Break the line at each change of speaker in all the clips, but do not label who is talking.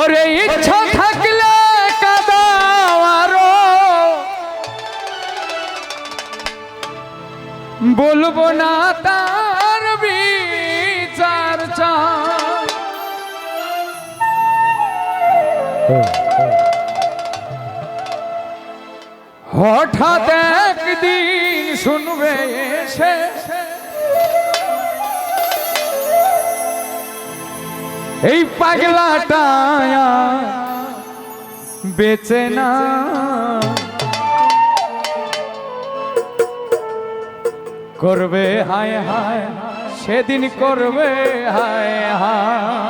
ওরে ইচ্ছা থাকলে কাদাও আরও বলব না তার বিচার। হঠাৎ এই পাগলাটা বেচে না। করবে হায় হায় সেদিন করবে হায় হায়।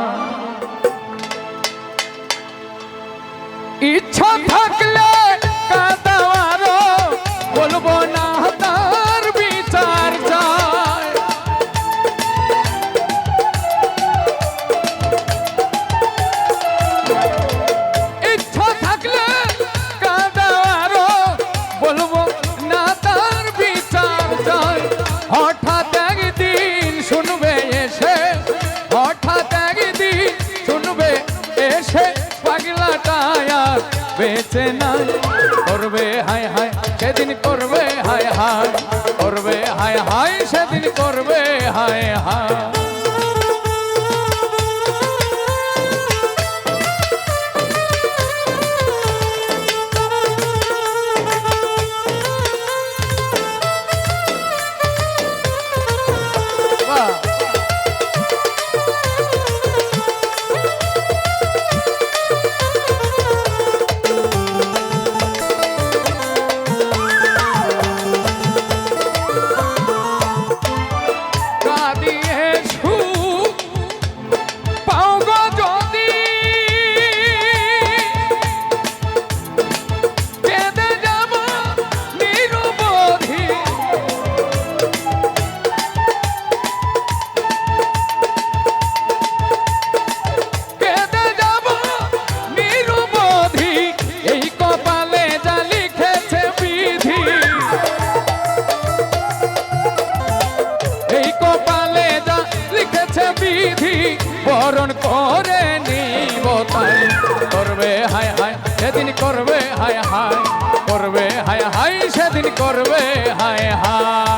নাই করবে, হায় হায়, সেদিন করবে, হায় হায়, করবে, হায় হায়, সেদিন করবে, হায় হায়। বরণ করে নিব তাই। করবে হায় হায়, সেদিন করবে হায় হায়। করবে হায় হায়, সেদিন করবে হায় হায়।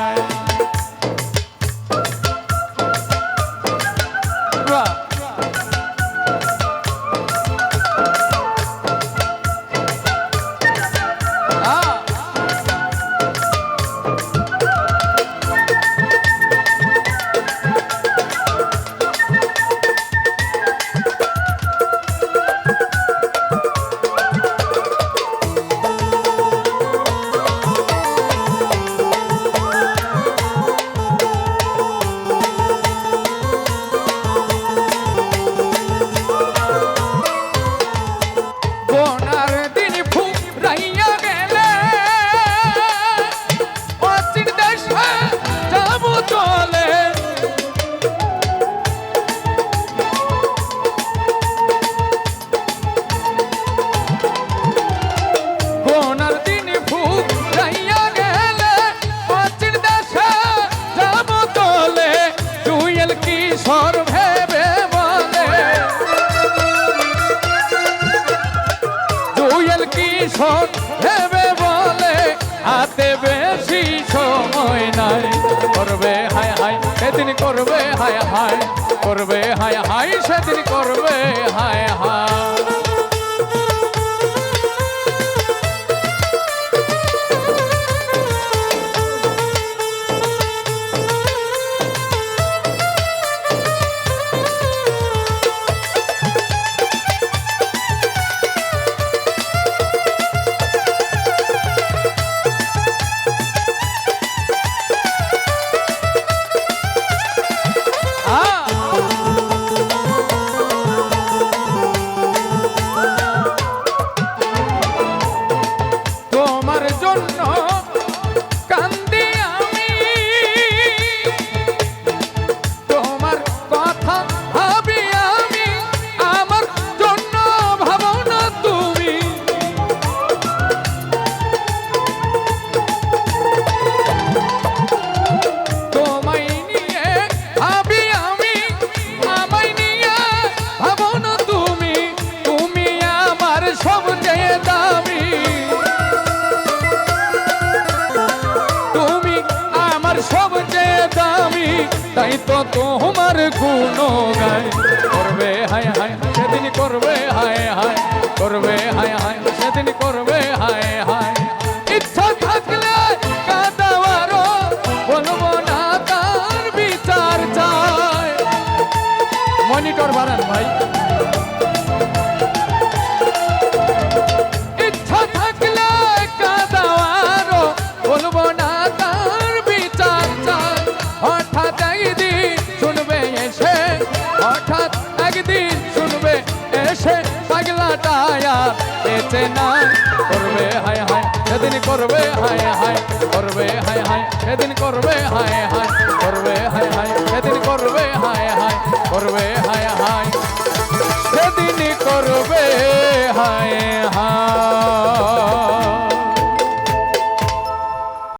ভেবে বলে, হাতে বেশি সময় নাই। করবে হায় হায়, সেদিন করবে হায় হায়। করবে হায় হায়, সেদিন করবে হায় হায়। জন্য তাই তো তোমার গুণ গায় এসে পাগলা টায়া বেঁচে না করবে হায় হায়, সেদিন করবে হায় হায়, করবে হায় হায়, সেদিন করবে হায় হায়, করবে হায় হায়, সেদিন করবে হায় হায়, করবে হায় হায় সেদিন করবে হায়